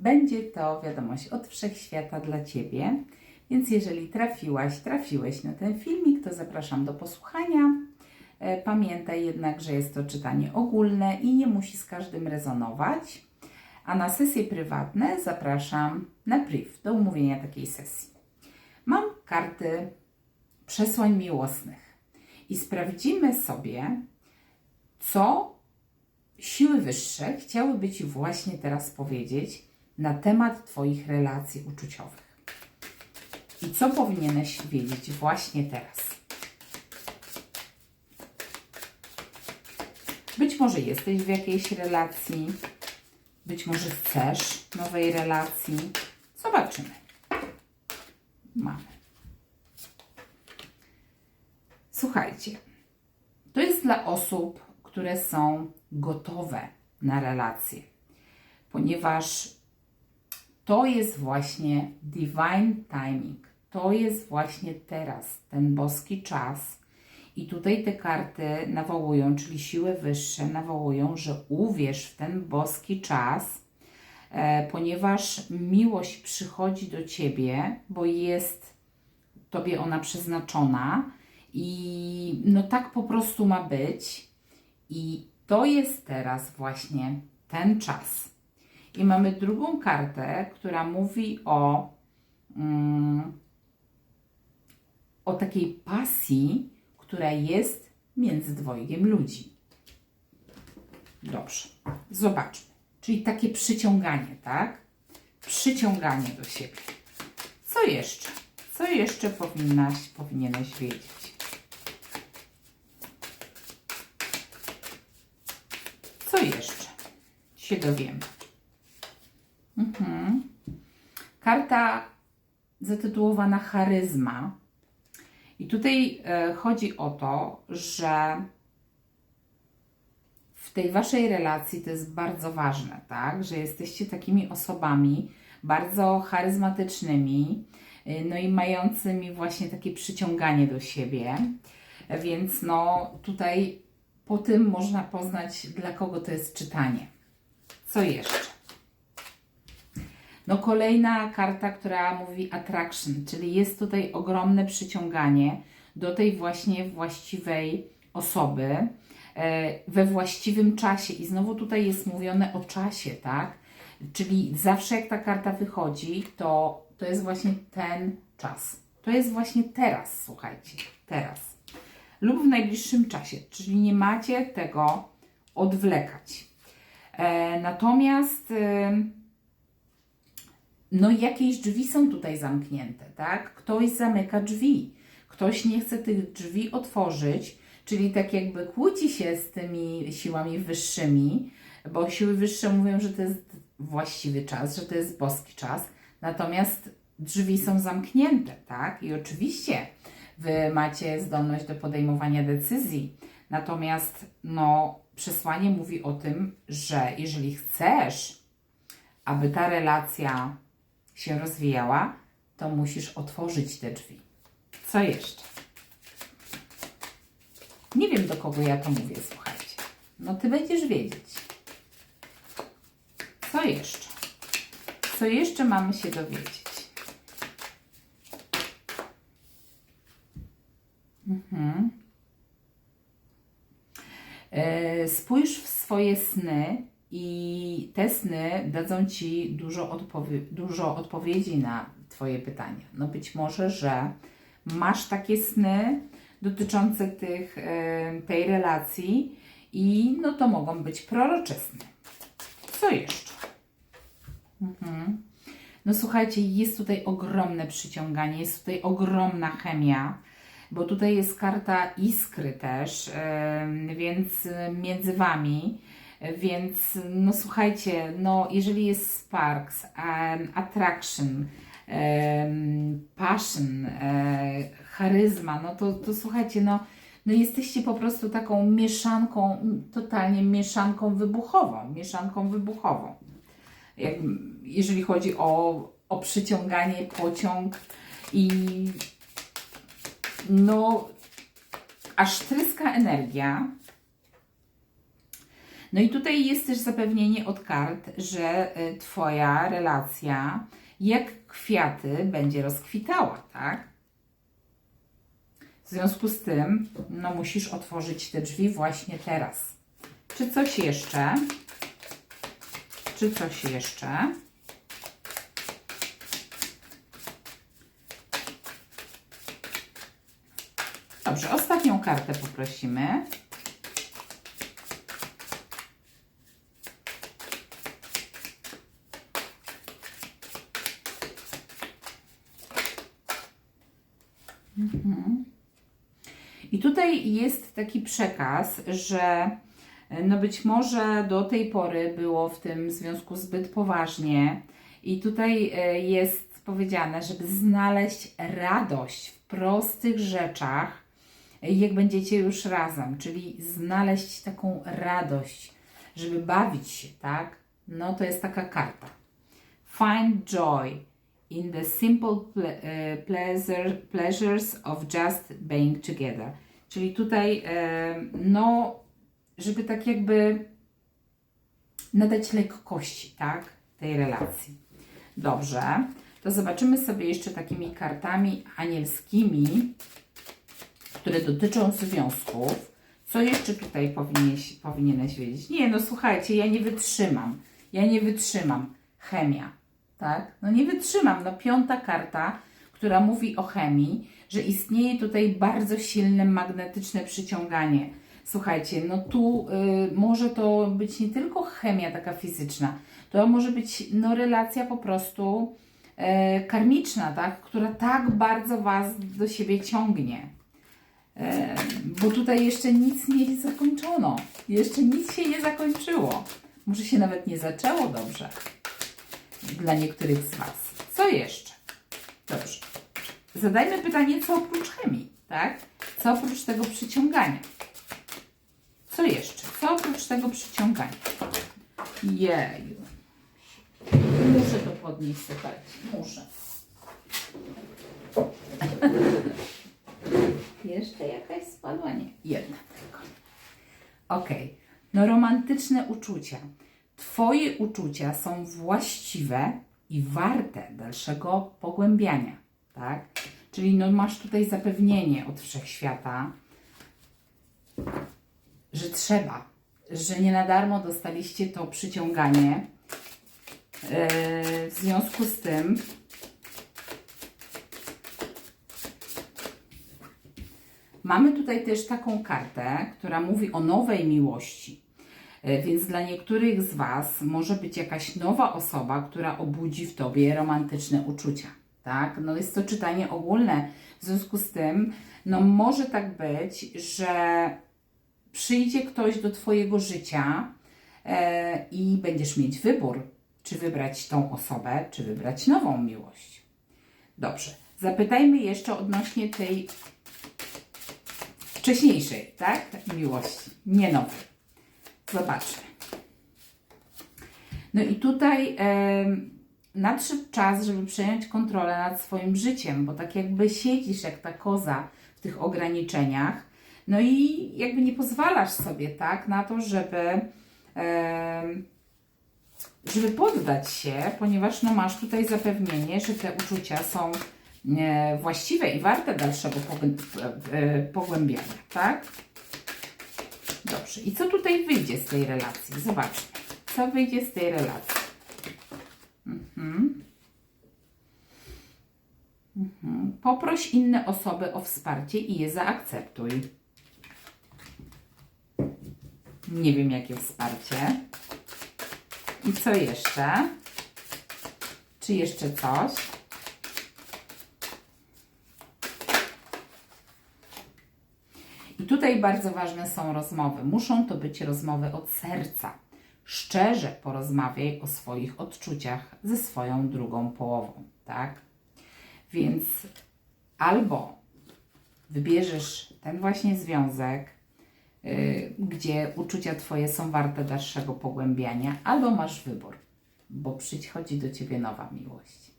będzie to wiadomość od wszechświata dla Ciebie. Więc jeżeli trafiłaś, trafiłeś na ten filmik, to zapraszam do posłuchania. E, Pamiętaj jednak, że jest to czytanie ogólne i nie musi z każdym rezonować. A na sesje prywatne zapraszam na priv do umówienia takiej sesji. Mam karty przesłań miłosnych i sprawdzimy sobie, co siły wyższe chciałyby Ci właśnie teraz powiedzieć na temat Twoich relacji uczuciowych. I co powinieneś wiedzieć właśnie teraz? Być może jesteś w jakiejś relacji, być może chcesz nowej relacji. Zobaczymy. Mamy. Słuchajcie, to jest dla osób, które są gotowe na relacje, ponieważ to jest właśnie divine timing. To jest właśnie teraz, ten boski czas. I tutaj te karty nawołują, czyli siły wyższe nawołują, że uwierz w ten boski czas, e, ponieważ miłość przychodzi do ciebie, bo jest tobie ona przeznaczona i no tak po prostu ma być. I to jest teraz właśnie ten czas. I mamy drugą kartę, która mówi o, mm, o takiej pasji, która jest między dwojgiem ludzi. Dobrze, zobaczmy. Czyli takie przyciąganie, tak? Przyciąganie do siebie. Co jeszcze? Co jeszcze powinnaś, powinieneś wiedzieć? Co jeszcze się dowiemy? Mhm. Karta zatytułowana Charyzma. I tutaj e, chodzi o to, że w tej waszej relacji to jest bardzo ważne, tak? Że jesteście takimi osobami bardzo charyzmatycznymi, y, no i mającymi właśnie takie przyciąganie do siebie. Więc no tutaj po tym można poznać, dla kogo to jest czytanie. Co jeszcze? No kolejna karta, która mówi attraction, czyli jest tutaj ogromne przyciąganie do tej właśnie właściwej osoby e, we właściwym czasie. I znowu tutaj jest mówione o czasie, tak? Czyli zawsze jak ta karta wychodzi, to to jest właśnie ten czas. To jest właśnie teraz, słuchajcie, teraz. Lub w najbliższym czasie, czyli nie macie tego odwlekać. E, natomiast e, no jakieś drzwi są tutaj zamknięte, tak? Ktoś zamyka drzwi, ktoś nie chce tych drzwi otworzyć, czyli tak jakby kłóci się z tymi siłami wyższymi, bo siły wyższe mówią, że to jest właściwy czas, że to jest boski czas, natomiast drzwi są zamknięte, tak? I oczywiście Wy macie zdolność do podejmowania decyzji, natomiast no, przesłanie mówi o tym, że jeżeli chcesz, aby ta relacja się rozwijała, to musisz otworzyć te drzwi. Co jeszcze? Nie wiem, do kogo ja to mówię, słuchajcie. No ty będziesz wiedzieć. Co jeszcze? Co jeszcze mamy się dowiedzieć? Mhm. E, Spójrz w swoje sny i te sny dadzą Ci dużo, odpowie- dużo odpowiedzi na Twoje pytania. No być może, że masz takie sny dotyczące tych, e, tej relacji i no to mogą być prorocze sny. Co jeszcze? Mhm. No słuchajcie, jest tutaj ogromne przyciąganie, jest tutaj ogromna chemia, bo tutaj jest karta iskry też, em, więc e, między Wami, e, więc no słuchajcie, no jeżeli jest sparks, em, attraction, em, passion, e, charyzma, no to, to słuchajcie, no, no jesteście po prostu taką mieszanką, totalnie mieszanką wybuchową, mieszanką wybuchową. Jak, jeżeli chodzi o, o przyciąganie, pociąg i no aż tryska energia. No i tutaj jest też zapewnienie od kart, że y, Twoja relacja jak kwiaty będzie rozkwitała, tak? W związku z tym, no musisz otworzyć te drzwi właśnie teraz. Czy coś jeszcze? Czy coś jeszcze? Dobrze, ostatnią kartę poprosimy. I tutaj jest taki przekaz, że e, no być może do tej pory było w tym związku zbyt poważnie i tutaj e, jest powiedziane, żeby znaleźć radość w prostych rzeczach, jak będziecie już razem, czyli znaleźć taką radość, żeby bawić się, tak? No to jest taka karta. Find joy in the simple ple- e, pleasure, pleasures of just being together. Czyli tutaj, e, no, żeby tak jakby nadać lekkości, tak, tej relacji. Dobrze, to zobaczymy sobie jeszcze takimi kartami anielskimi, które dotyczą związków. Co jeszcze tutaj powinieneś, powinieneś wiedzieć? Nie, no słuchajcie, ja nie wytrzymam. Ja nie wytrzymam. Chemia, tak? No nie wytrzymam. No piąta karta, która mówi o chemii, że istnieje tutaj bardzo silne magnetyczne przyciąganie. Słuchajcie, no tu y, może to być nie tylko chemia taka fizyczna, to może być no relacja po prostu e, karmiczna, tak? Która tak bardzo Was do siebie ciągnie. E, bo tutaj jeszcze nic nie zakończono. Jeszcze nic się nie zakończyło. Może się nawet nie zaczęło dobrze. Dla niektórych z Was. Co jeszcze? Dobrze. Zadajmy pytanie, co oprócz chemii, tak? Co oprócz tego przyciągania? Co jeszcze? Co oprócz tego przyciągania? Jeju. Muszę to podnieść, słuchajcie. Muszę. Jeszcze jakaś spadła? Nie. Jedna tylko. Okej. No romantyczne uczucia. Twoje uczucia są właściwe i warte dalszego pogłębiania, tak? Czyli no masz tutaj zapewnienie od wszechświata, że trzeba, że nie na darmo dostaliście to przyciąganie. Yy, w związku z tym Mamy tutaj też taką kartę, która mówi o nowej miłości. E, Więc dla niektórych z Was może być jakaś nowa osoba, która obudzi w Tobie romantyczne uczucia. Tak? No jest to czytanie ogólne. W związku z tym, no może tak być, że przyjdzie ktoś do Twojego życia e, i będziesz mieć wybór, czy wybrać tą osobę, czy wybrać nową miłość. Dobrze. Zapytajmy jeszcze odnośnie tej wcześniejszej, tak? Miłości, nie nowej. Zobaczmy. No i tutaj em, nadszedł czas, żeby przejąć kontrolę nad swoim życiem, bo tak jakby siedzisz jak ta koza w tych ograniczeniach, no i jakby nie pozwalasz sobie, tak, na to, żeby em, żeby poddać się, ponieważ no masz tutaj zapewnienie, że te uczucia są e, właściwe i warte dalszego e, pogłębiania, tak? Dobrze. I co tutaj wyjdzie z tej relacji? Zobaczmy. Co wyjdzie z tej relacji? Mhm. Mhm. Poproś inne osoby o wsparcie i je zaakceptuj. Nie wiem, jakie wsparcie. I co jeszcze? Czy jeszcze coś? I tutaj bardzo ważne są rozmowy. Muszą to być rozmowy od serca. Szczerze porozmawiaj o swoich odczuciach ze swoją drugą połową, tak? Więc albo wybierzesz ten właśnie związek, y, gdzie uczucia Twoje są warte dalszego pogłębiania, albo masz wybór, bo przychodzi do Ciebie nowa miłość.